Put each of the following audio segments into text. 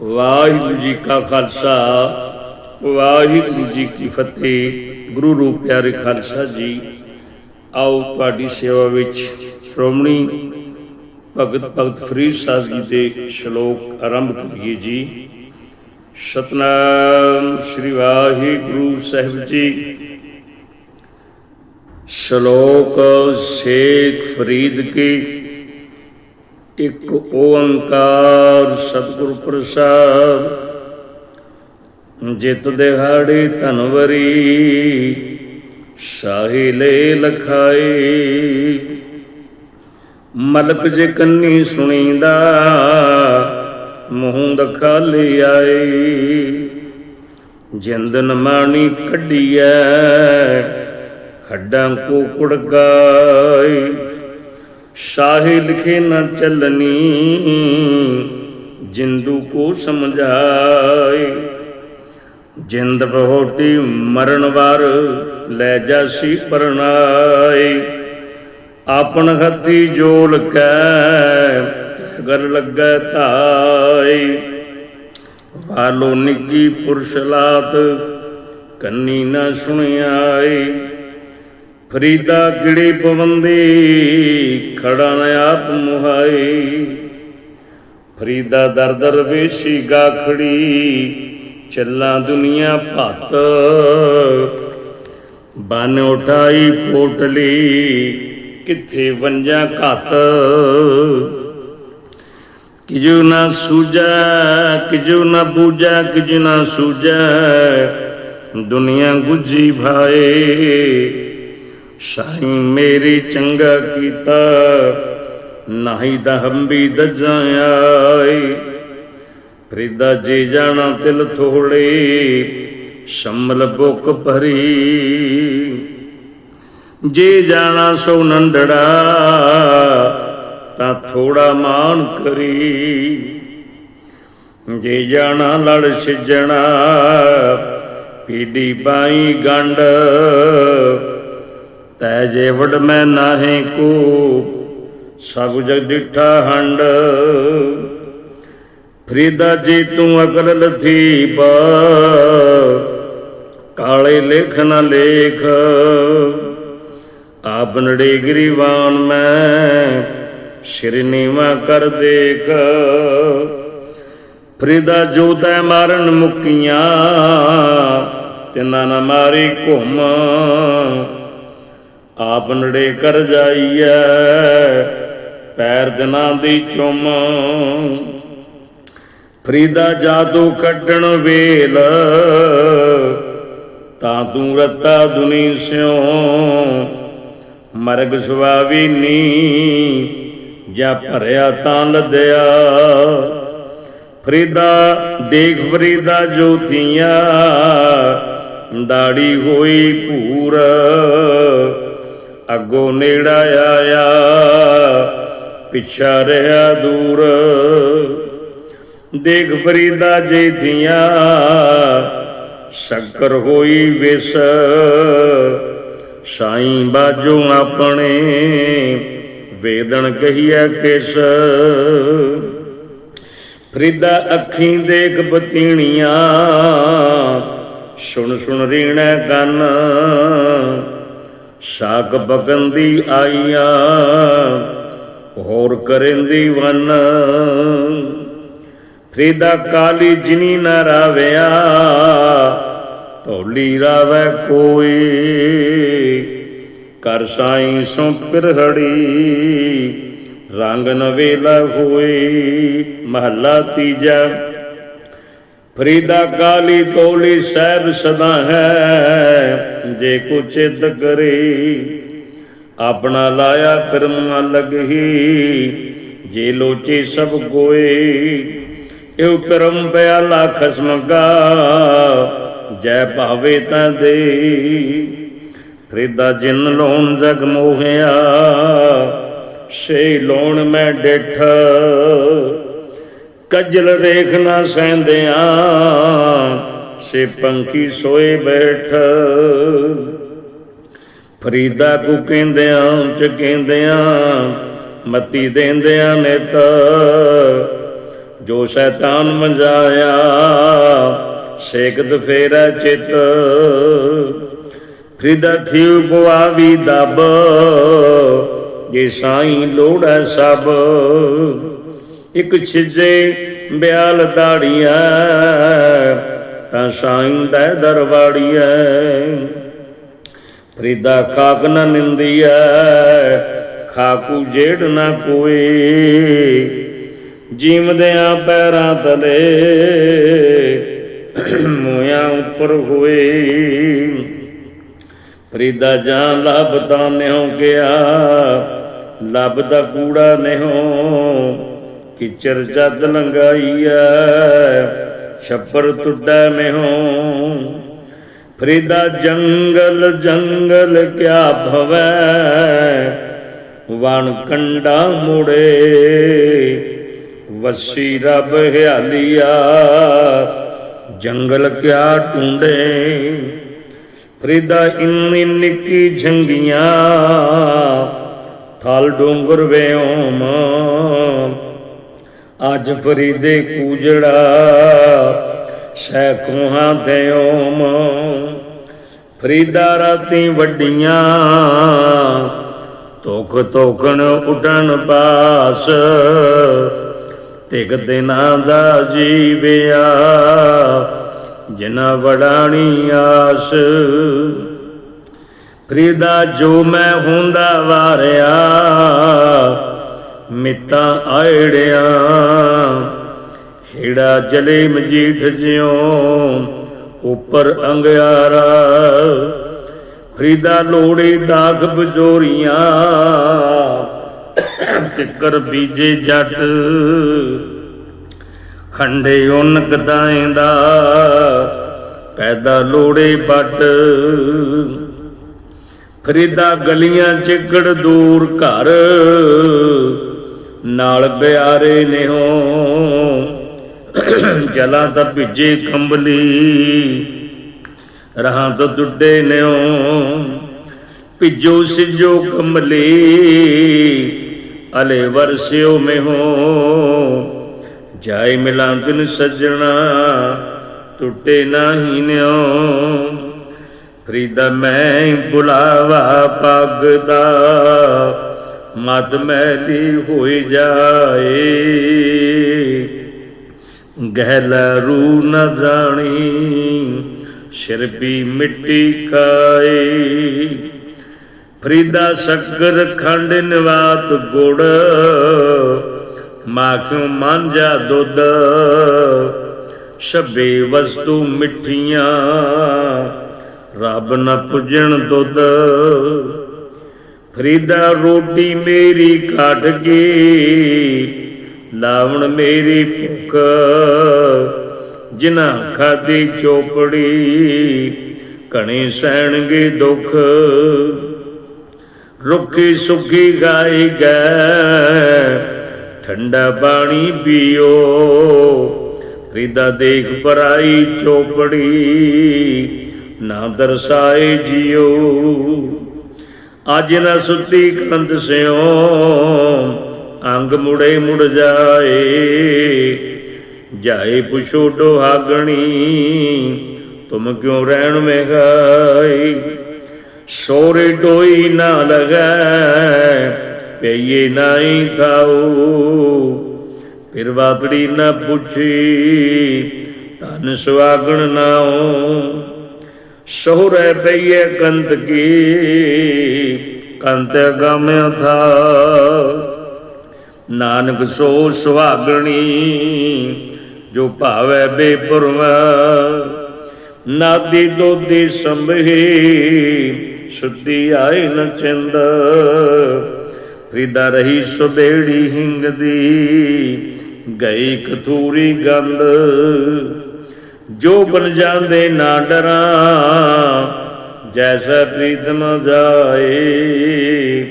ਵਾਹਿਗੁਰੂ ਜੀ ਕਾ ਖਾਲਸਾ, ਵਾਹਿਗੁਰੂ ਜੀ ਕੀ ਫਤਿਹ। ਗੁਰੂ ਰੂਪ ਪਿਆਰੇ ਖਾਲਸਾ ਜੀ, ਆਓ ਤੁਹਾਡੀ ਸੇਵਾ ਵਿੱਚ ਸ਼੍ਰੋਮਣੀ ਭਗਤ ਭਗਤ ਫਰੀਦ ਸਾਹਿਬ ਜੀ ਦੇ ਸ਼ਲੋਕ ਆਰੰਭ ਕਰੀਏ ਜੀ। ਸਤਨਾਮ ਸ੍ਰੀ ਵਾਹਿਗੁਰੂ ਸਾਹਿਬ ਜੀ। ਸ਼ਲੋਕ ਸ਼ੇਖ ਫਰੀਦ ਕੀ ਇੱਕ ਓੰਕਾਰ ਸਤਿਗੁਰ ਪ੍ਰਸਾਦ। ਜਿਤ ਦਿਹਾੜੀ ਧਨਵਰੀ ਸਾਹੀ ਲਖਾਈ ਮਲਕ ਜੇ ਕੰਨੀ ਸੁਣੀਂਦਾ, ਮੂੰਹ ਦਖਾਲੀ ਆਈ ਆਏ। ਜਿੰਦਨ ਮਾਣੀ ਕੱਢੀਐ ਹੱਡਾਂ ਕੋ ਕੁੜਕਾਈ ਸ਼ਾਹੀ ਲਿਖੇ ਨ ਚੱਲਨੀ ਜਿੰਦੂ ਕੋ ਸਮਝਾਏ। ਜਿੰਦ ਬਹੁਤੀ ਮਰਨ ਵਾਰ ਲੈ ਜਾਸੀ ਪਰਨਾਏ। ਆਪਨ ਹੱਥੀ ਜੋਲ ਕੈ, ਗਰ ਲੱਗੈ ਥਾਈ ਵਾਲੋ ਨਿੱਕੀ ਪੁਰਸ਼ਲਾਤ ਕੰਨੀ ਨਾ ਸੁਣਿਆਈ ਫਰੀਦਾ ਕਿੜੀ ਪਵੰਦੀ ਖੜਾ ਨ ਆਪ ਮੁਹਾਈ ਫਰੀਦਾ ਦਰ ਦਰ ਵੇਸ਼ੀ ਗਾਖੜੀ, ਚੱਲਾਂ ਦੁਨੀਆ ਭੱਤ। ਬਨ ਉਠਾਈ ਪੋਟਲੀ, ਕਿੱਥੇ ਵੰਜਾ ਘਤ। ਕਿਜੂ ਨਾ ਸੂਜੈ ਕਿਜੂ ਨਾ ਬੂਜੈ ਕਿਜੂ ਨਾ ਸੂਜੈ ਦੁਨੀਆ ਗੁੱਜੀ ਭਾਏ। ਸਾਈ ਮੇਰੀ ਚੰਗਾ ਕੀਤਾ, ਨਹੀਂ ਤਾਂ ਹੰਬੀ ਦਜਾਈ ਫਰੀਦਾ ਜੇ ਜਾਣਾ ਤਿਲ ਥੋੜੇ, ਸ਼ਮਲ ਬੁੱਕ ਭਰੀ। ਜੇ ਜਾਣਾ ਸੋ ਨੰਡੜਾ ਤਾਂ ਥੋੜਾ ਮਾਨ ਕਰੀ। ਜੇ ਜਾਣਾ ਲੜ ਛਿਜਣਾ ਪੀੜੀ ਬਾਈ ਗੰਡ ਤੈ ਜੇ ਮੈਂ ਨਾਹੇ ਕੋ, ਸਭ ਜਗ ਡਿਠਾ ਹੰਡ। ਫਰੀਦਾ ਜੀ ਤੂੰ ਅਕਲ ਲਥੀਬ ਕਾਲੇ ਲੇਖ ਨਾ ਲੇਖ। ਆਪ ਨੜੇ ਗਰੀਵਾਨ ਮੈਂ, ਸਿਰ ਨੀਵਾ ਕਰ ਦੇਖ। ਫਰੀਦਾ ਜੋ ਤੈ ਮਾਰਨ ਮੁਕੀਆਂ, ਤਿੰਨਾ ਨਾ ਮਾਰੀ ਘੁੰਮ। ਆਪ ਨੜੇ ਕਰ ਜਾਈਐ, ਪੈਰ ਦਿਨਾਂ ਦੀ ਚੁੰਮ। ਫਰੀਦਾ ਜਾਦੂ ਕੱਢਣ ਵੇਲ, ਤਾਂ ਤੂੰ ਰਤਾ ਦੁਨੀ ਸਿਓ ਮਰਗ ਸੁਆਵੀ ਨੀ ਜਾਂ ਭਰਿਆ ਤਾਂ ਲੱਦਿਆ। ਫਰੀਦਾ, ਦੇਖ ਫਰੀਦਾ ਜੋਤੀਆਂ ਦਾੜੀ ਹੋਈ ਭੂਰ। ਅੱਗੋਂ ਨੇੜਾ ਆਇਆ, ਪਿਛਾ ਰਿਹਾ ਦੂਰ। ਦੇਖ ਫਰੀਦਾ ਜੇ ਥੀਆਂ ਸ਼ੱਕਰ ਹੋਈ ਵਿਸ। ਸਾਈਂ ਬਾਜੂ ਆਪਣੇ ਵੇਦਣ ਕਹੀਐ ਕਿਸ। ਫਰੀਦਾ ਅੱਖੀਂ ਦੇਖ ਬਤੀਣੀਆਂ, ਸੁਣ ਸੁਣ ਰੀਣਾ ਕੰਨ। ਸਾਗ ਬਗੰਦੀ ਆਈਆਂ, ਹੋਰ ਕਰੇਂਦੀ ਵਨ। ਫਰੀਦਾ ਕਾਲੀ ਜਿਨੀ ਨਾ ਰਾਵਿਆ, ਧੌਲੀ ਰਾਵੈ ਕੋਈ। ਕਰ ਸਾਈ ਸੋ ਪਿਰਹੜੀ, ਰੰਗ ਨਵੇਲਾ ਹੋਈ ਮਹੱਲਾ ਤੀਜਾ। ਫਰੀਦਾ ਕਾਲੀ ਤੋਲੀ ਸਹਿਬ ਸਦਾ ਹੈ ਜੇ ਕੋ ਚਿਤ ਕਰੇ, ਆਪਣਾ ਲਾਇਆ ਫਿਰ ਮਨ ਲਗਹੀ ਜੇ ਲੋਚੇ ਸਭ ਕੋਏ ਇਉ ਕਰਮ ਪਿਆਲਾ ਖਸਮ ਕਾ ਜੈ ਭਾਵੇ ਤਾਂ ਦੇ, ਫਰੀਦਾ ਜਿਨ ਲੋਣ ਜਗ ਮੋਹਿਆ। ਸੇ ਲੋਣ ਮੈਂ ਡਿਠ, ਕਜਲ ਰੇਖ ਨਾ ਸਹਿੰਦਿਆਂ। ਸੇ ਪੰਖੀ ਸੋਏ ਬੈਠ। ਫਰੀਦਾ ਕੋ ਕਹਿੰਦਿਆਂ ਚ ਕਹਿੰਦਿਆਂ, ਮਤੀ ਦੇਂਦਿਆਂ ਨਿਤ। ਜੋ ਸ਼ੈਤਾਨ ਮੰਜਾਇਆ ਸੇਕ ਫੇਰਾ ਚਿਤ। ਫਰੀਦਾ ਥਿਉ ਬਵਾਵੀ ਦਬ, ਜੇ ਸਾਈਂ ਲੋੜੈ ਸਭ। ਇੱਕ ਛਿਜੇ ਬਿਆਲ ਦਾੜੀਆਂ ਤਾਂ ਸਾਈਂ ਦਾ ਦਰਵਾੜੀਐ। ਫਰੀਦਾ ਖਾਕ ਨ ਨਿੰਦੀਐ, ਖਾਕੂ ਜੇੜ ਨਾ ਕੋਏ। ਜੀਵਦਿਆਂ ਪੈਰਾਂ ਤਲੇ ਮੋਇਆ ਉੱਪਰ ਹੋਏ। ਫਰੀਦਾ ਜਾਂ ਲੱਭਦਾ ਨਿਉ ਗਿਆ, ਲੱਭਦਾ ਕੂੜਾ ਨਿਉ ਕਿਚਰ ਜਦ ਲੰਗਾਈਐ ਛੱਪਰ ਟੁੱਟੈ ਮਿਹੋ, ਫਰੀਦਾ ਜੰਗਲ ਜੰਗਲ ਕਿਆ ਭਵੈ, ਵਣ ਕੰਡਾ ਮੁੜੇ, ਵਸੀ ਰਬ ਹਿਆਲੀਆ, ਜੰਗਲ ਕਿਆ ਟੁੰਡੇ ਫਰੀਦਾ ਇੰਨੀ ਨਿੱਕੀ ਝੰਗੀਆਂ, ਥਲ ਡੋਂਗਰ ਵੇਓਮ ਅੱਜ ਫਰੀਦੇ ਕੂਜੜਾ ਸੈਕੋਹਾਂ ਦੇਓਮ ਫਰੀਦਾ ਰਾਤੀ ਵੱਡੀਆਂ ਤੋਕ ਤੋਕਣ ਉਡਣ ਪਾਸ। ਤਿਕ ਦਿਨਾਂ ਦਾ ਜੀਵਿਆ ਜਿਨਾ ਵੜਾਣੀ ਆਸ। ਫਰੀਦਾ ਜੋ ਮੈਂ ਹੁੰਦਾ ਵਾਰਿਆ ਮਿੱਤਾਂ ਆੜਿਆ। ਖੇੜਾ ਜਲੇ ਮਜੀਠ ਜਿਉ ਉੱਪਰ ਅੰਗਿਆਰਾ। ਫਰੀਦਾ ਲੋੜੇ ਦਾਗ ਬਜੋਰੀਆਂ। ਕਿਕਰ ਬੀਜੇ ਜੱਟ। ਖੰਡੇ ਉਨ ਗਦਾਏ ਦਾ ਪੈਦਾ ਲੋੜੇ ਬੱਟ ਫਰੀਦਾ ਗਲੀਆਂ ਚਿਕੜ ਦੂਰ ਘਰ। ਨਾਲ ਬਿਆਰੇ ਨੇ ਹੋ ਜਲਾਂ ਤਾਂ ਭਿੱਜੇ ਕੰਬਲੀ ਰਹਾਂ ਤਾਂ ਦੁੱਡੇ ਨਿਓ ਭਿੱਜੋ ਸਿਜੋ ਕੰਬਲੀ ਅਲੇ ਵਰਸਿਓ ਮੇ ਹੋ ਜਾਏ ਮਿਲਾਂ ਦਿਨ ਸਜਣਾ, ਟੁੱਟੇ ਨਾਹੀ ਨਿਓ ਫਰੀਦਾ ਮੈਂ ਬੁਲਾਵਾ ਪੱਗ ਦਾ ਮਦ ਮੈਲੀ ਹੋਈ ਜਾਏ। ਗਹਿਲਾ ਰੂ ਨ ਜਾਣੀ ਸ਼ਰਬੀ ਮਿੱਟੀ ਕਾਏ ਫਰੀਦਾ ਸ਼ੱਕਰ ਖੰਡ ਨਿਵਾਤ ਗੁੜ, ਮਾਖਿਓ ਮਾਂਜਾ ਦੁੱਧ। ਸ਼ਬੇ ਵਸਤੂ ਮਿੱਠੀਆਂ, ਰੱਬ ਨ ਪੁੱਜਣ ਦੁੱਧ। ਫਰੀਦਾ ਰੋਟੀ ਮੇਰੀ ਕੱਢ ਕੇ, ਲਾਵਣ ਮੇਰੀ ਭੁੱਖ। ਜਿਨਾ ਖਾਦੀ ਚੋਪੜੀ ਕਣੇ ਸਹਿਣਗੇ ਦੁੱਖ। ਰੁੱਖੀ ਸੁੱਖੀ ਗਾਈ ਗੈ ਠੰਡਾ ਪਾਣੀ ਪੀਓ। ਫਰੀਦਾ ਦੇਖ ਪਰਾਈ ਚੋਪੜੀ, ਨਾ ਦਰਸਾਏ ਜਿਓ। ਅੱਜ ਨਾ ਸੁੱਤੀ ਕੰਦ ਸਿਓ ਅੰਗ ਮੁੜੇ ਮੁੜ ਜਾਏ। ਜਾਏ ਪੁਛੋ ਡੋਹਾਗਣੀ, ਤੁਮ ਕਿਉ ਰਹਿਣ ਮੇ ਗਾਈ ਸੋਰੇ ਡੋਈ ਨਾ ਲਗੈ, ਪਈਏ ਨਾਈ ਥਾਉ ਫਿਰ ਵਾਤੜੀ ਨਾ ਪੁੱਛੀ ਤਨ ਸੁਆਗਣ ਨਾਉ ਸਹੁਰੇ ਪਈਏ ਕੰਤ ਕੀ ਕੰਤ ਗਮਿ ਥਾ ਨਾਨਕ ਸੋ ਸੁਹਾਗਣੀ, ਜੋ ਭਾਵੈ ਬੇਪਰਵਾ। ਨਾਦੀ ਦੋਦੀ ਸੰਭੇ, ਸੁਤੀ ਆਏ ਨ ਚੰਦ। ਫਰੀਦਾ ਰਹੀ ਸੁਬੇੜੀ ਹਿੰਗਦੀ, ਗਈ ਕਥੂਰੀ ਗੰਦ ਜੋ ਬਨ ਜਾਂਦੇ ਨਾ ਡਰਾਂ, ਜੈਸਾ ਪ੍ਰੀਤ ਪ੍ਰੀਤਮ ਜਾਏ।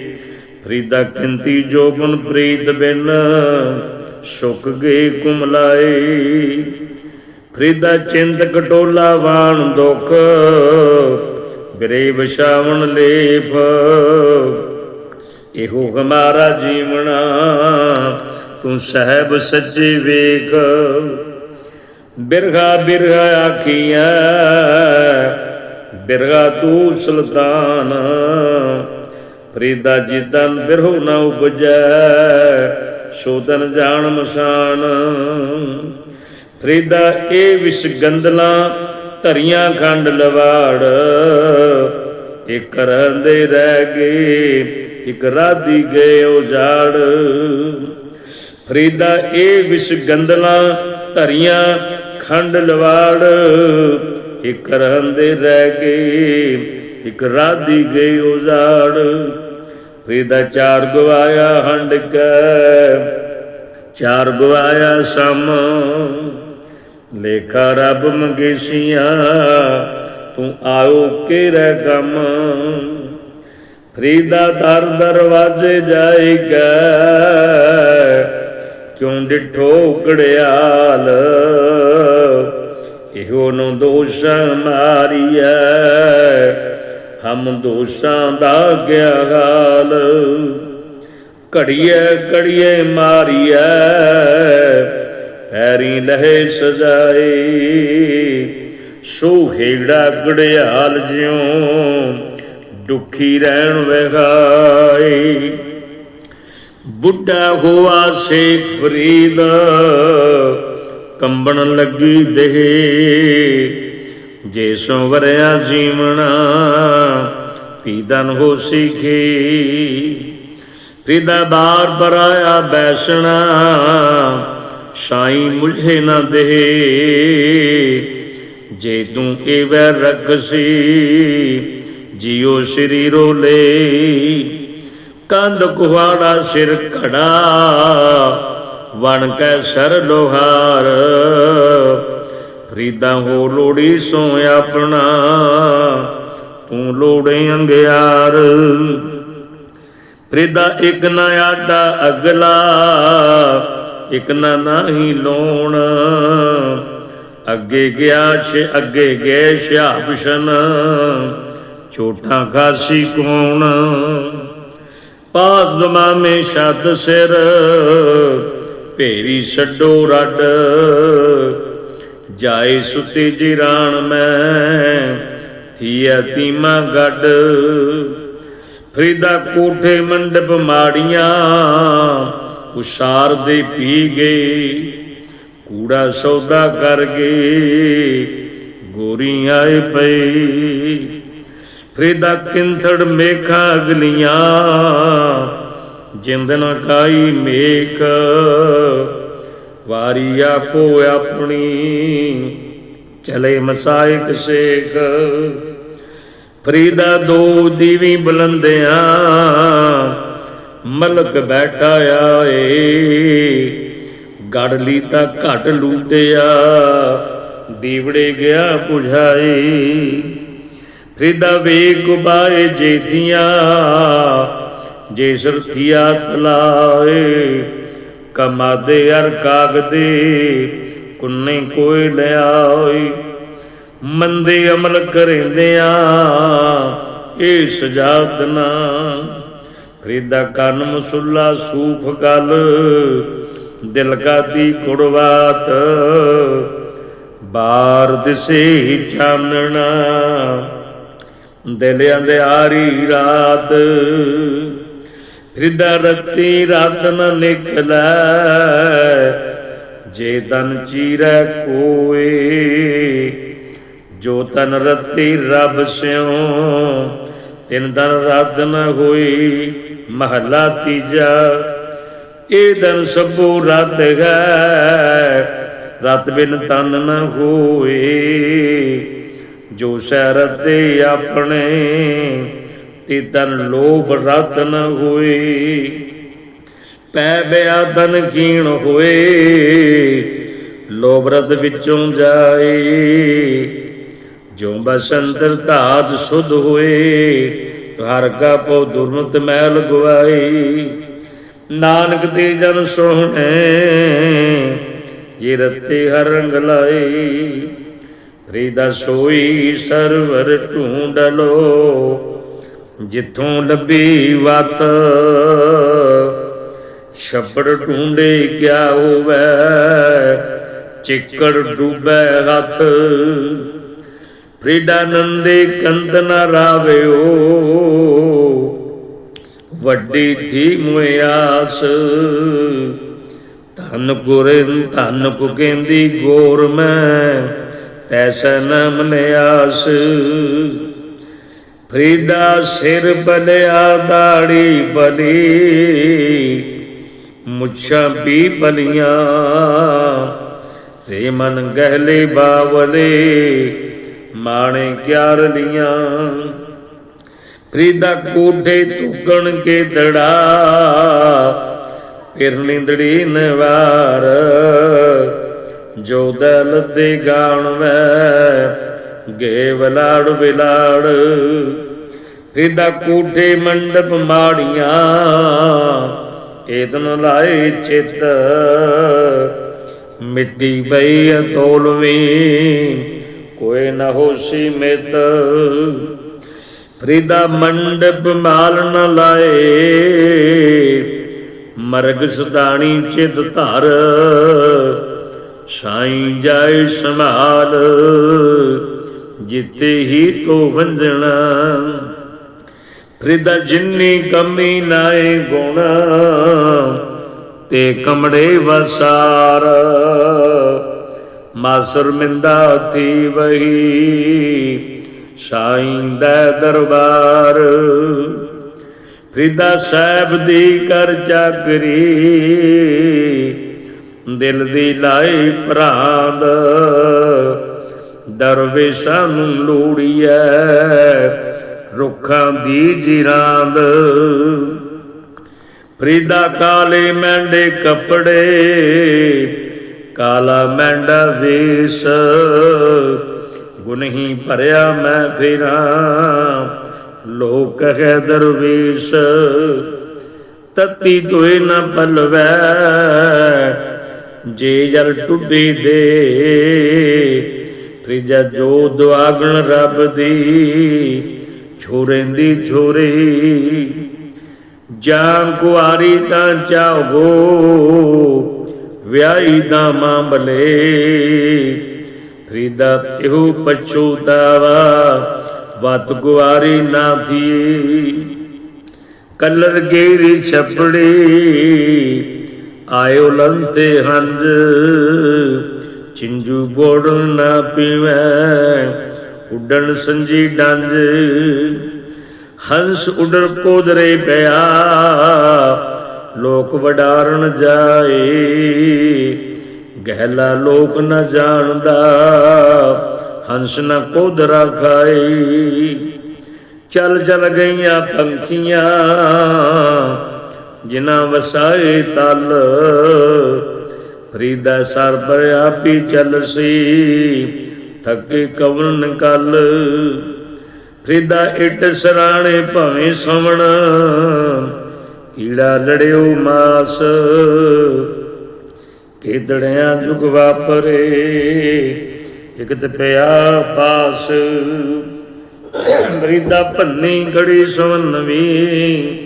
ਫਰੀਦਾ ਕਿੰਤੀ ਜੋਬਨ ਪ੍ਰੀਤ ਬਿਨ, ਸੁੱਕ ਗਏ ਕੁਮਲਾਏ ਫਰੀਦਾ ਚਿੰਤ ਕਟੋਲਾ ਵਾਣ ਦੁਖ ਗਰੇ ਵਿਛਾਵਣ ਲੇਫ ਇਹੋ ਹਮਾਰਾ ਜੀਵਣਾ ਤੂੰ ਸਹਿਬ ਸੱਚੇ ਵੇਖ। ਬਿਰਗਾ ਬਿਰਗਾ ਆਖੀਐ ਬਿਰਗਾ ਤੂੰ ਸੁਲਤਾਨ। ਫਰੀਦਾ ਜਿੱਦਨ ਬਿਰਹੁ ਨ ਉਪਜੈ ਸੋਦਨ ਜਾਣ ਮਸਾਨ। ਫਰੀਦਾ ਇਹ ਵਿਸ ਗੰਦਲਾਂ ਧਰੀਆਂ ਖੰਡ ਲਵਾੜ। ਇੱਕ ਰਹਿੰਦੇ ਰਹਿ ਗਏ ਇੱਕ ਰਾਧੀ ਗਏ ਉਜਾੜ। ਫਰੀਦਾ ਇਹ ਵਿਸ ਗੰਦਲਾਂ ਧਰੀਆਂ ਖੰਡ ਲਵਾੜ। ਇੱਕ ਰਹਿੰਦੇ ਰਹਿ ਗਏ ਇੱਕ ਰਾਧੀ ਗਏ ਉਜਾੜ। ਫਰੀਦਾ ਚਾਰ ਗਵਾਇਆ ਹੰਡ ਕੈ, ਚਾਰ ਗਵਾਇਆ ਸਮ। ਲੇਖਾ ਰੱਬ ਮੰਗੇਸੀਆਂ, ਤੂੰ ਆਇਓ ਕਿਹੜਾ ਕੰਮ। ਫਰੀਦਾ ਦਰ ਦਰਵਾਜ਼ੇ ਜਾਏਗਾ ਕਿਉਂ ਡਿਠੋ ਘੜਿਆਲ? ਇਹੋ ਨੂੰ ਦੋਸ਼ਾਂ ਮਾਰੀਐ, ਹਮ ਦੋਸ਼ਾਂ ਦਾ ਗਿਆ ਹਾਲ ਘੜੀਏ ਘੜੀਏ ਮਾਰੀਐ, ਪੈਰੀ ਲਹੇ ਸਜਾਏ। ਸੋ ਹੇੜਾ ਗੜਿਆਲ ਜਿਉ ਦੁਖੀ ਰਹਿਣ ਵਗਾਏ ਬੁੱਢਾ ਹੋਆ ਸ਼ੇਖ ਫਰੀਦ, ਕੰਬਣ ਲੱਗੀ ਦੇਹ। ਜੇ ਸੋ ਵਰਿਆ ਜੀਵਣਾ ਪੀਦਨ ਹੋ ਸਿਖੀ ਫਰੀਦਾ ਬਾਰ ਬਰਾਇਆ ਬੈਸਣਾ ਸਾਈ ਮੁਝੇ ਨਾ ਦੇ ਜੇ ਤੂੰ ਇਹ ਵੈ ਰਖਸੀ, ਜਿਉ ਸਰੀਰੋ ਲੈ ਕੰਧ ਕੁਹਾੜਾ ਸਿਰ ਘੜਾ, ਵਣ ਕੈ ਸਰ ਲੋਹਾਰ। ਫਰੀਦਾ ਹੋ ਲੋੜੀ ਸੋ ਆਪਣਾ, ਤੂੰ ਲੋੜੇ ਅੰਗਿਆਰ। ਫਰੀਦਾ ਇੱਕ ਨਾ ਆਡਾ ਅਗਲਾ, ਇੱਕ ਨਾ ਨਾਹੀ ਲੋਣ। ਅੱਗੇ ਗਿਆ ਛੇ, ਅੱਗੇ ਗਏ ਸ਼ਾਬਸ਼ਨ ਛੋਟਾ ਖਾਸੀ ਕੌਣ। ਪਾਸ ਦਮਾਮੇ ਛੱਡ ਸਿਰ, ਭੇਰੀ ਛੱਡੋ ਰੱਡ। ਜਾਏ ਸੁਤੇ ਜਿਰਾਣ ਮੈਂ ਥੀਆ ਤੀਮਾ ਗੱਡ। ਫਰੀਦਾ ਕੋਠੇ ਮੰਡਪ ਮਾੜੀਆਂ, ਉਸਾਰ ਦੇ ਪੀ ਗਏ। ਕੂੜਾ ਸੌਦਾ ਕਰ ਗਏ ਗੋਰੀ ਆਏ ਪਈ ਫਰੀਦਾ ਕਿੰਥੜ ਮੇਖਾਂ ਅਗਲੀਆਂ, ਜਿੰਦ ਨ ਕਾਈ ਮੇਖ। ਵਾਰੀ ਆਪੋ ਆਪਣੀ ਚਲੇ ਮਸਾਇਕ ਸੇਖ। ਫਰੀਦਾ ਦੋ ਦੀਵੀ ਬੁਲੰਦਿਆਂ, ਮਲਕ ਬੈਠਾ ਆਏ। ਗੜ ਲੀਤਾ ਘਟ ਲੂਟਿਆ, ਦੀਵੜੇ ਗਿਆ ਪੁਝਾਈ। ਫਰੀਦਾ ਵੇਖ ਬਾਏ ਜੇਤੀਆਂ, ਜੇ ਸਰਥੀਆ ਤਲਾਏ। ਕਮਾਦੇ ਅਰ ਕਾਗਦੇ ਕੁੰਨੇ ਕੋਈ ਲਿਆਈ ਮੰਦੇ ਅਮਲ ਕਰਿੰਦਿਆਂ ਇਹ ਸਜਾਤ ਨਾ। ਫਰੀਦਾ ਕੰਨ ਮਸੁੱਲਾ ਸੂਫ ਗਲ, ਦਿਲ ਦੀ ਕੁੜਵਾਤ। ਬਾਰ ਦਿਸੇ ਚਾਨਣਾ। ਦਿਲ ਅੰਧਿਆਰੀ ਰਾਤ। ਹਿਰਦਾ ਰਤੀ ਰਾਤ ਨ ਨਿਕਲੈ, ਜੇ ਤਨ ਚੀਰੈ ਕੋਏ। ਜੋ ਤਨ ਰਤੀ ਰੱਬ ਸਿਉ, ਤਿਨ ਦਰ ਰੱਦ ਨ ਹੋਈ ਮਹਲਾ ਤੀਜਾ। ਇਹ ਦਿਨ ਸਭੋ ਰੱਦ ਹੈ, ਰਤ ਬਿਨ ਤਨ ਨ ਹੋਏ। ਜੋ ਸ਼ਰਤੇ ਆਪਣੇ ਤੇ ਤਨ ਲੋਭ ਰਤ ਨ ਹੋਏ। ਪੈ ਬਿਆ ਤਨ ਕੀਣ ਹੋਏ, ਲੋਭ ਰਤ ਵਿੱਚੋਂ ਜਾਏ। ਜੋ ਬਸੰਤਰ ਧਾਤ ਸੁਧ ਹੋਏ ਹਰ ਕਾ ਪਉ ਦੁਰਮਤ ਮੈਲ ਗਵਾਈ ਨਾਨਕ ਦੇ ਜਨ ਸੋਹਣੇ, ਜੇ ਰਤੇ ਹਰ ਰੰਗ ਲਾਏ। ਫਰੀਦਾ ਸੋਈ ਸਰਵਰ ਢੂੰਡ ਲੋ ਜਿੱਥੋਂ ਲੱਭੀ ਵਤ। ਛੱਪੜ ਢੂੰਡੇ ਕਿਆ ਹੋਵੇ, ਚਿੱਕੜ ਡੂਬੈ ਹੱਥ। ਫਰੀਦਾਨੰਦੇ ਕੰਦ ਨ ਰਾਵਿਓ, ਵੱਡੀ ਥੀ ਮੁਆਸ ਧਨ ਗੁਰਿੰ ਧਨ ਕੋ ਕਹਿੰਦੀ ਗੋਰ ਮੈਂ ਤੈਸਾ ਨ ਮਨਿਆਸ ਫਰੀਦਾ ਸਿਰ ਬਲਿਆ, ਦਾੜੀ ਬਲੀ। ਮੁੱਛਾਂ ਵੀ ਬਲੀਆਂ। ਰੇ ਮਨ ਗਹਿਲੇ ਬਾਵਲੇ, ਮਾਣੇ ਕਿਆਰ ਲੀਆਂ। ਫਰੀਦਾ ਕੋਠੇ ਤੁਕਣ ਕੇ ਦੜਾ ਫਿਰ ਨਿੰਦੜੀ ਨਵਾਰ। ਜੋ ਦਲ ਦੇ ਗਾਣ ਵੈ ਗੇ ਵਲਾੜ ਵਿਲਾੜ ਫਰੀਦਾ ਕੋਠੇ ਮੰਡਪ ਮਾੜੀਆਂ ਏਤਨ ਲਾਏ ਚਿੱਤ। ਮਿੱਟੀ ਪਈ ਤੋਲਵੀਂ, ਕੋਈ ਨਾ ਹੋਸੀ ਮਿਤ। ਫਰੀਦਾ ਮੰਡਪ ਮਾਲ ਨ ਲਾਏ, ਮਰਗ ਸਦਾਣੀ ਚਿਤ ਧਰ। ਸਾਈਂ ਜਾਏ ਸੰਭਾਲ, ਜਿੱਤੇ ਹੀ ਤੋ ਵੰਜਣਾ ਫਰੀਦਾ ਜਿੰਨੀ ਕਮੀ ਨਾਏ ਗੁਣ, ਤੇ ਕਮੜੇ ਵਸਾਰ। ਮਾਸਰ ਮਿੰਦਾ ਤੀ ਵਹੀ, ਸਾਈਂ ਦਾ ਦਰਬਾਰ। ਫਰੀਦਾ ਸਾਹਿਬ ਦੀ ਕਰ ਚਾਕਰੀ ਦਿਲ ਦੀ ਲਾਈ ਪ੍ਰਾਂਦ। ਦਰਵੇਸ਼ਾਂ ਨੂੰ ਲੋੜੀਐ ਰੁੱਖਾਂ ਦੀ ਜਿਰਾਂਦ। ਫਰੀਦਾ ਕਾਲੇ ਮੈਂਡੇ ਕੱਪੜੇ, ਕਾਲਾ ਮੈਂਡਾ ਵੇਸ। ਗੁਨਹੀ ਭਰਿਆ ਮੈਂ ਫਿਰਾਂ, ਲੋਕ ਹੈ ਦਰਵੇਸ਼। ਤਤੀ ਤੋਏ ਨਾ ਪਲਵੈ ਜੇ ਜਲ ਟੁੱਬੀ ਦੇ, ਤ੍ਰਿਜਾ ਜੋ ਦੁਆਗਣ ਰੱਬ ਦੀ ਛੋਰੇਂਦੀ ਛੋਰੀ। ਜਾਂ ਕੁਆਰੀ ਤਾਂ ਚਾਹੋ ਵਿਆਹੀ ਦਾ ਮਾਮਲੇ। ਫਰੀਦਾ ਇਹੋ ਪਛੂਤਾਵਾ ਵਤ ਗੁਆਰੀ ਨਾ ਥੀ ਕਲਰ ਗੇਰੀ ਛਪੜੀ ਆਇਓ ਲੰਤੇ ਹੰਜ, ਚਿੰਜੂ ਗੋੜ ਨਾ ਪੀਵੈ, ਉੱਡਣ ਸੰਜੀ ਡੰਜ। ਹੰਸ ਉਡਰ ਕੋਦਰੇ ਪਿਆ, ਲੋਕ ਵਡਾਰਨ ਜਾਏ। ਗਹਿਲਾ ਲੋਕ ਨ ਜਾਣਦਾ, ਹੰਸ ਨ ਕੋਦਰਾ ਖਾਏ। ਚਲ ਚਲ ਗਈਆਂ ਪੰਖੀਆਂ ਜਿਨਾ ਵਸਾਏ ਤਲ, ਫਰੀਦਾ ਸਰ ਪਰ ਆਪੀ ਚੱਲ ਸੀ, ਥੱਕੇ ਕਵਨ ਕਲ। ਫਰੀਦਾ ਇਟ ਸਰਾਣੇ ਭਾਵੇਂ ਸਵਣ, ਕੀੜਾ ਲੜਿਓ ਮਾਸ। ਕਿਦੜਿਆਂ ਜੁਗ ਵਾਪਰੇ ਇਕ ਤੇ ਪਿਆ ਪਾਸ। ਫਰੀਦਾ ਭੰਨੀ ਗੜੀ ਸਵਨਵੀ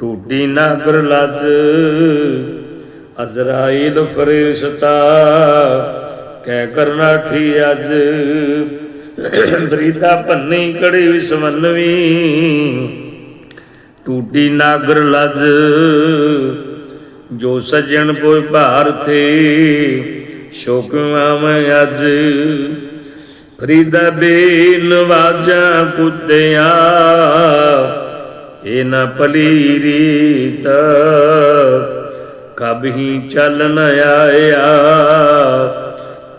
ਟੂਟੀ ਨਾਗਰ ਲੱਜ। ਅਜ਼ਰਾਈਲ ਫਰਿਸ਼ਤਾ ਕਹਿ ਕਰਨਾ ਠੀ ਅੱਜ। ਬਰੀਦਾ ਭੰਨੀ ਕੜੀ ਵਿਸਵਨਵੀ। ਟੂਟੀ ਨਾਗਰ ਲੱਜ, ਜੋ ਸਜਣ ਕੋਈ ਭਾਰ ਥੇ, ਸ਼ੋਕ ਆਵੇਂ ਅੱਜ। ਫਰੀਦਾ ਬੇਨ ਵਾਜਾ ਕੁੱਤਿਆ ਇਹ ਨਾ ਪਲੀ ਰੀਤ ਕਬਹੀ ਚੱਲ ਨ ਆਇਆ,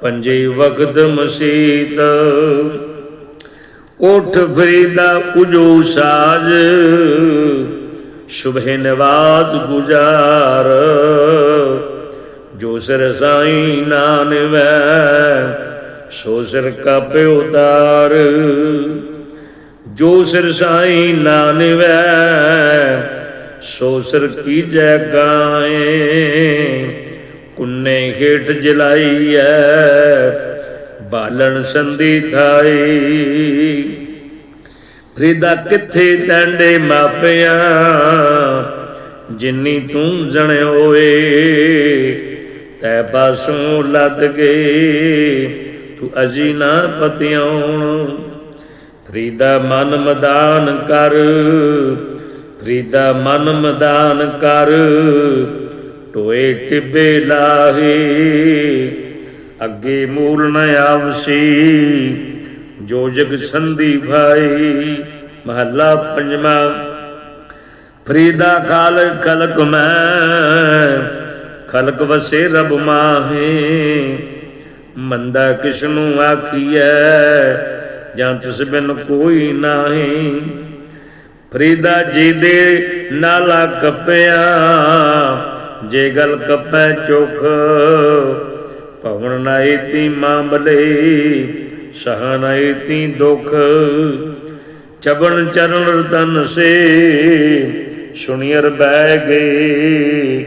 ਪੰਜੇ ਵਕਤ ਮਸੀਤ। ਉਠ ਫਰੀਦਾ ਉਜੋ ਸਾਜ ਸ਼ੁਭੇ ਨਵਾਜ਼ ਗੁਜ਼ਾਰ। ਜੋ ਸਿਰ ਸਾਈ ਨਾਨਵੈ ਸੋ ਕਾ ਪਿਉ ਉਤਾਰ ਜੋ ਸਿਰ ਸਾਈ ਨਾਨਵੈ ਸੋ ਸਿਰ ਕੀਜੈ ਗਾਏ। ਕੁੰਨੇ ਹੇਠ ਜਲਾਈਐ, ਬਾਲਣ ਸੰਧੀ ਥਾਈ। ਫਰੀਦਾ ਕਿੱਥੇ ਟੰਡੇ ਮਾਪਿਆਂ, ਜਿੰਨੀ ਤੂੰ ਜਣਿਓਏ ਤੈ ਪਾਸੋਂ ਲੱਦ ਗਏ ਤੂੰ ਅਜੀ ਨਾ ਪਤਿਆਉਣ। ਫਰੀਦਾ ਮਨ ਮਦਾਨ ਕਰ ਫਰੀਦਾ ਮਨ ਮਦਾਨ ਕਰ, ਟੋਏ ਟਿੱਬੇ ਲਾਹੇ, ਅੱਗੇ ਮੂਲ ਨ ਆਵਸੀ, ਜੋ ਜਗ ਸੰਧੀ ਭਾਈ, ਮਹੱਲਾ ਪੰਜਵਾਂ। ਫਰੀਦਾ ਕਾਲ ਖਲਕ ਮੈਂ, ਖਲਕ ਵਸੇ ਰਬ ਮਾਹੇ, ਮੰਦਾ ਕਿਸ ਨੂੰ ਆਖੀਐ ਜਾਂ ਤਿਸ ਬਿਨ ਕੋਈ ਨਾਹੀ। ਫਰੀਦਾ ਜੀ ਦੇ ਨਾਲਾ ਕੱਪਿਆ, ਜੇ ਗਲ ਕੱਪੈ ਚੁਖ, ਭਵਨ ਨਾਈ ਤੀ ਮਾਮਲੇ ਸਹਨਾਈ ਤੀ ਦੁਖ। ਚਬਣ ਚਰਨ ਰਤਨ ਸੇ ਸੁਣੀਰ ਬਹਿ ਗਏ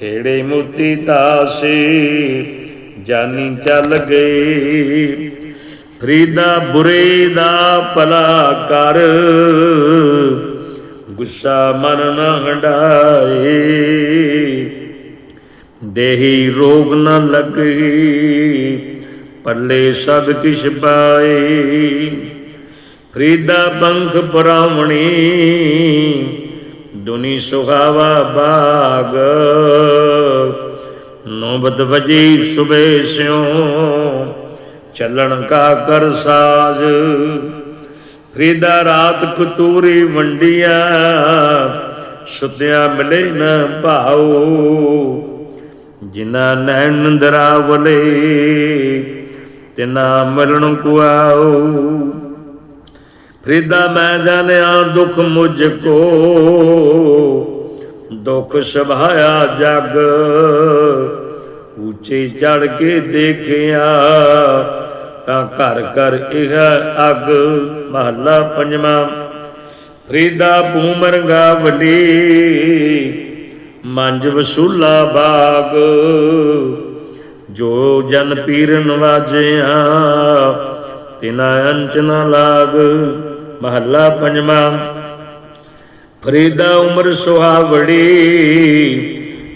ਖੇੜੇ ਮੋਤੀ ਤਾਸੇ, ਜਾਨੀ ਚੱਲ ਗਏ। ਫਰੀਦਾ ਬੁਰੇ ਦਾ ਭਲਾ ਕਰ। ਗੁੱਸਾ ਮਨ ਨਾ ਹੰਡਾਏ। ਦੇਹੀ ਰੋਗ ਨਾ ਲਗਈ ਪੱਲੇ ਸਭ ਕਿਛ ਪਾਏ। ਫਰੀਦਾ ਪੰਖ ਪਰਾਵਣੀ ਦੁਨੀ ਸੁਹਾਵਾ ਬਾਗ। ਨੋਬਤ ਵਜੀ ਸੁਬੇ ਸਿਓ ਚੱਲਣ ਕਾ ਕਰ ਸਾਜ। ਫਰੀਦਾ ਰਾਤ ਕਤੂਰੀ ਵੰਡੀਆਂ, ਸੁਤਿਆ ਮਿਲੇ ਨ ਭਾਉ। ਜਿਨਾ ਨੈਣ ਦਰਾਵਲੇ ਤਿਨਾ ਮਰਨ ਕੁਆਉ। ਫਰੀਦਾ ਮੈਂ ਜਾਣਿਆ ਦੁੱਖ ਮੁਝ ਕੋ, ਦੁੱਖ ਸਭਾਇਆ ਜਗ। ਉੱਚੇ ਚੜ ਕੇ ਦੇਖਿਆ ਤਾਂ ਘਰ ਘਰ ਇਹ ਅਗ, ਮਹੱਲਾ ਪੰਜਵਾਂ। ਫਰੀਦਾ ਭੂਮਰਗਾ ਵਲੀ ਮੰਜ ਵਸੂਲਾ ਬਾਗ। ਜੋ ਜਨ ਪੀਰਨ ਵਾਜਿਆ, ਤਿਨਾ ਅੰਚ ਲਾਗ, ਮਹੱਲਾ ਪੰਜਵਾਂ। ਫਰੀਦਾ ਉਮਰ ਸੁਹਾਵੜੀ,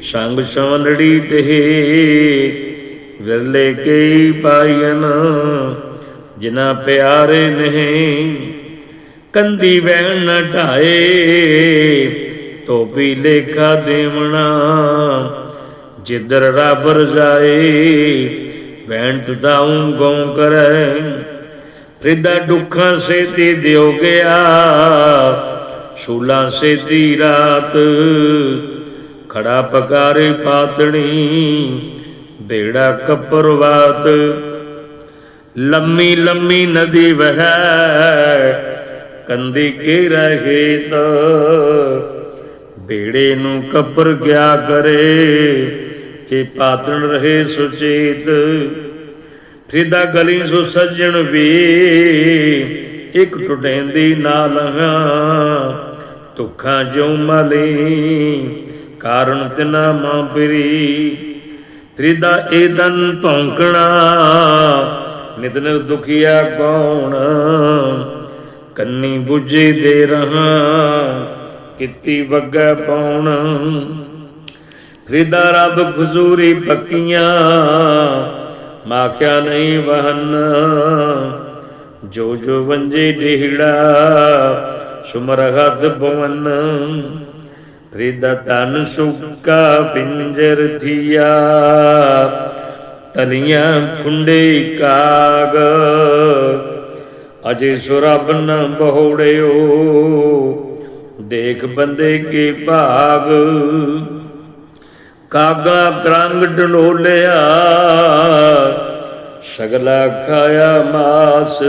ਸੰਗ ਸਵੰਦੜੀ ਤੇ ਵਿਰਲੇ ਕਈ ਪਾਈਨ ਜਿਨਾ ਪਿਆਰੇ ਨਹੀਂ। ਕੰਦੀ ਵਹਿਣ ਨਾ ਢਾਏ ਤੋਪੀ ਲੇਖਾ ਦੇਵਣਾ। ਜਿੱਧਰ ਰੱਬ ਰਜਾਏ ਵੈਣ ਤੁਦਾਉਂ ਗਉ ਕਰੈ। ਫਰਿਦਾ ਦੁੱਖਾਂ ਸੇਤੀ ਦਿਓ ਗਿਆ, ਸ਼ੂਲਾਂ ਸੇਤੀ ਰਾਤ। ਖੜਾ ਪਕਾਰੇ ਪਾਤਣੀ ਬੇੜਾ ਕਪਰਵਾਤ। ਲੰਮੀ ਲੰਮੀ ਨਦੀ ਵਹਿ, ਕੰਦੀ ਕੇ ਰਹੇ ਤ ਬੇੜੇ ਨੂੰ ਕਪਰ ਗਿਆ ਕਰੇ, ਜੇ ਪਾਤਣ ਰਹੇ ਸੁਚੇਤ। ਫਰੀਦਾ ਗਲੀ ਸੁ ਸੱਜਣ ਵੀ, ਇੱਕ ਨਾ ਨਾਲ ਤੁਖਾਂ ਜੋ ਮਲੀ, ਕਾਰਨ ਤਿਨਾ ਮਾਂ ਪਰੀ। ਫਰੀਦਾ ਏਦਨ ਭੌਂਕਣਾ, ਨਿਤ ਦੁਖੀਆ ਕੌਣ? ਕੰਨੀ ਬੁੱਝੇ ਦੇ ਰਹਾ, ਕਿਤੀ ਵੱਗਾ ਪਾਉਣ ਫਰੀਦਾ ਰੱਬ ਖਜ਼ੂਰੀ ਪੱਕੀਆਂ, ਮਾਖਿਆ ਨਹੀਂ ਵਹਨ। ਜੋ ਜੋ ਵੰਜੇ ਢੇੜਾ ਸੁਮਰ ਹੱਦ ਭਵਨ। ਫਰੀਦਾ ਤਨ ਸੁੱਕਾ ਪਿੰਜਰ ਥੀਆ ਤਲੀਆਂ ਕੁੰਡੇ ਕਾਗ। ਅਜੇ ਸੁਰਬ ਨ ਬਹੋੜਿਓ, ਦੇਖ ਬੰਦੇ ਕੇ ਭਾਗ। ਕਾਗਾ ਕਰੰਗ ਡਲੋਲਿਆ ਸਗਲਾ ਖਾਇਆ ਮਾਸ।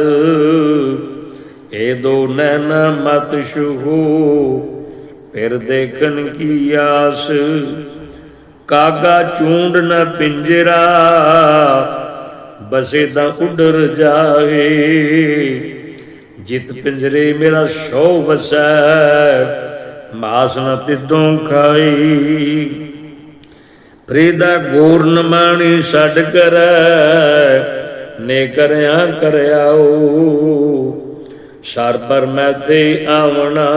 ਇਹ ਦੋ ਨੈਣ ਮਤ ਛੂ ਫਿਰ ਦੇਖਣ ਕੀ ਆਸ। ਕਾਗਾ ਚੂੰਡ ਨ ਪਿੰਜਰਾ, ਬਸੇ ਤਾਂ ਉਡਰ ਜਾਏ ਜਿਤ ਪਿੰਜਰੇ ਮੇਰਾ ਸ਼ੋ ਵਸੈ, ਮਾਸ ਨ ਤਿੱਦੋਂ ਖਾਈ। ਫਰੀਦਾ ਗੋਰ ਨ ਮਾਣੀ ਛੱਡ ਕਰੈ, ਨੇ ਕਰਿਆ ਕਰਿਆਓ ਸਰ ਪਰ ਮੈਂ ਤੇ ਆਵਣਾ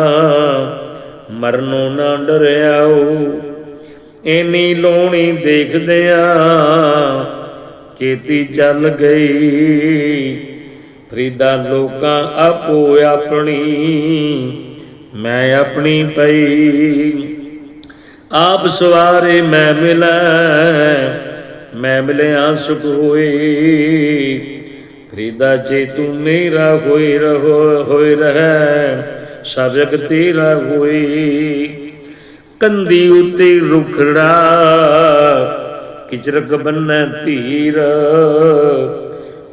ਮਰਨੋਂ ਨਾ ਡਰਿਆਓ ਐਨੀ ਲੋਣੀ ਦੇਖਦਿਆਂ ਕੀਤੀ ਚੱਲ ਗਈ। ਫਰੀਦਾ ਲੋਕਾਂ ਆਪੋ ਆਪਣੀ, ਮੈਂ ਆਪਣੀ ਪਈ। ਆਪ ਸਵਾਰੇ ਮੈਂ ਮਿਲੈ, ਮੈਂ ਮਿਲਿਆ ਸੁਖ ਹੋਏ। ਫਰੀਦਾ ਜੇ ਤੂੰ ਮੇਰਾ ਹੋਈ ਰਹੋ, ਹੋਏ ਰਹਿ ਸਬਕ ਤੇਰਾ ਹੋਈ ਕੰਦੀ ਉਤੇ ਰੁਖੜਾ ਕਿਚਰਕ ਬੰਨੈ ਧੀਰ,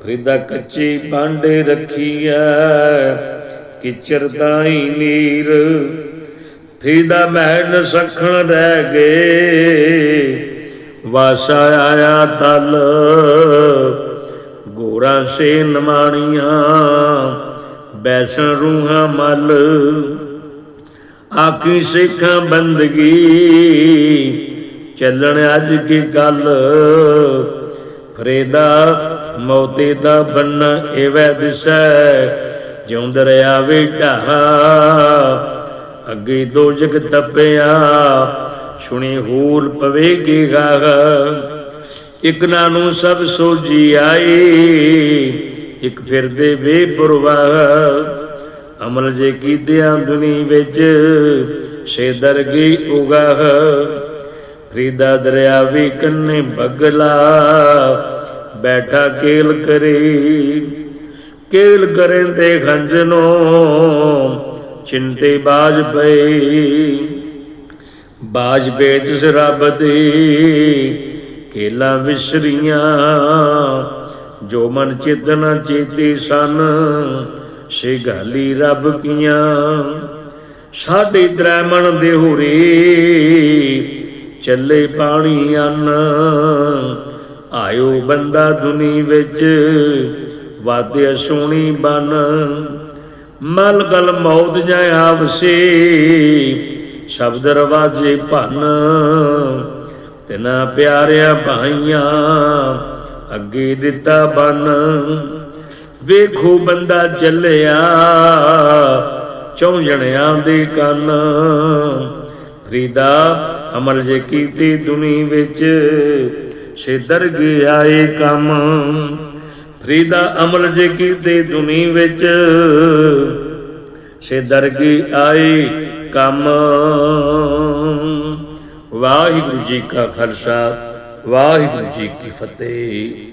ਫਰੀਦਾ ਕੱਚੀ ਪਾਂਡੇ ਰੱਖੀਐ, ਕਿਚਰ ਤਾਈ ਨੀਰ, ਫਰੀਦਾ ਮਹਿਲ ਸਖਣ ਰਹਿ ਗਏ, ਵਾਸਾ ਆਇਆ ਤਲ ਗੋਰਾ ਸੇ ਨਮਾਣੀਆਂ ਬੈਸਣ ਰੂਹਾਂ ਮਲ, ਆਖੀ ਸਿੱਖਾਂ ਬੰਦਗੀ। ਚੱਲਣ ਅੱਜ ਕੀ ਗੱਲ? ਫਰੇਦਾ ਮੌਤੇ ਦਾ ਬੰਨ ਐਵੇਂ ਦਿਸੈ, ਜਿਉਂਦ ਰਿਆ ਢਾਹਾ। ਅੱਗੇ ਦੋ ਜਗ ਤਪਿਆ, ਸੁਣੀ ਹੂਲ ਪਵੇਗੀ ਗਾਹ। ਇਕ ਨੂੰ ਸਭ ਸੋਜੀ ਆਈ ਇਕ ਫਿਰਦੇ ਵੇ ਅਮਲ ਜੇ ਕੀਤਿਆਂ ਦੁਨੀ ਵਿੱਚ ਸੇ ਦਰਗੀ ਉਗਾਹ। ਫਰੀਦਾ ਦਰਿਆ ਵੀ ਕੰਨੇ ਬਗਲਾ, ਬੈਠਾ ਕੇਲ ਕਰੇ। ਕੇਲ ਕਰੇ ਤੇ ਖੰਜਨੋ, ਚਿੰਤੇ ਬਾਜ ਪਈ ਬਾਜ ਬੇਜ ਰੱਬ ਦੀ, ਕੇਲਾ ਵਿਸਰੀਆਂ ਜੋ ਮਨ ਚੇਤਨਾ ਚੇਤੇ ਸਨ ਸੇ ਗਾਲੀ ਰੱਬ ਕੀਆਂ। ਸਾਡੇ ਦਰਮਨ ਦੇ ਹੋਰੇ ਚੱਲੇ ਪਾਣੀ ਅੰਨ। ਆਇਓ ਬੰਦਾ ਦੁਨੀ ਵਿੱਚ ਵਾਦਿਆ ਸੋਣੀ ਬਨ। ਮਲ ਗਲ ਮੌਤ ਜਾ ਆਵਸੇ ਸ਼ਬਦ ਰਵਾਜੇ ਭਨ। ਤਿਨਾ ਪਿਆਰਿਆ ਭਾਈਆਂ ਅੱਗੇ ਦਿੱਤਾ ਬਨ। ਵੇਖੋ ਬੰਦਾ ਚੱਲਿਆ ਚੌਂ ਜਣਿਆਂ ਦੇ ਕੰਨ। ਫਰੀਦਾ ਅਮਲ ਜੇ ਕੀਤੀ ਦੁਨੀ ਵਿੱਚ ਸੇ ਦਰਗੇ ਆਏ ਕੰਮ। ਫਰੀਦਾ ਅਮਲ ਜੇ ਕੀਤੇ ਦੁਨੀ ਵਿੱਚ ਸੇ ਦਰਗੇ ਆਏ ਕੰਮ। ਵਾਹਿਗੁਰੂ ਜੀ ਕਾ ਖਾਲਸਾ ਵਾਹਿਗੁਰੂ ਜੀ ਕੀ ਫਤਿਹ।